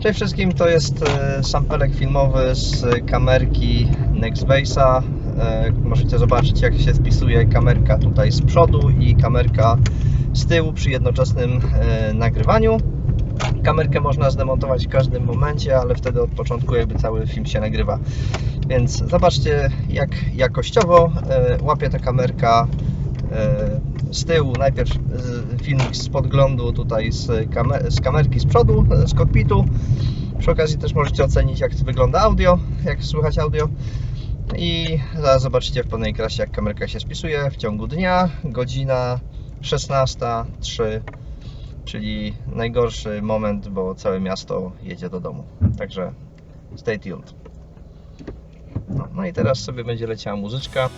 Cześć wszystkim, to jest e, sampelek filmowy z kamerki Nextbase'a. E, Możecie zobaczyć jak się spisuje kamerka tutaj z przodu i kamerka z tyłu przy jednoczesnym e, nagrywaniu. Kamerkę można zdemontować w każdym momencie, ale wtedy od początku jakby cały film się nagrywa. Więc zobaczcie jak jakościowo łapie ta kamerka z tyłu. Najpierw e, filmik z podglądu tutaj z, kamer- z kamerki z przodu, e, z kokpitu. Przy okazji też możecie ocenić jak wygląda audio, jak słychać audio. I zaraz zobaczycie w pełnej krasie jak kamerka się spisuje w ciągu dnia, godzina 16.03 czyli najgorszy moment, bo całe miasto jedzie do domu. Także stay tuned. No, no i teraz sobie będzie leciała muzyczka.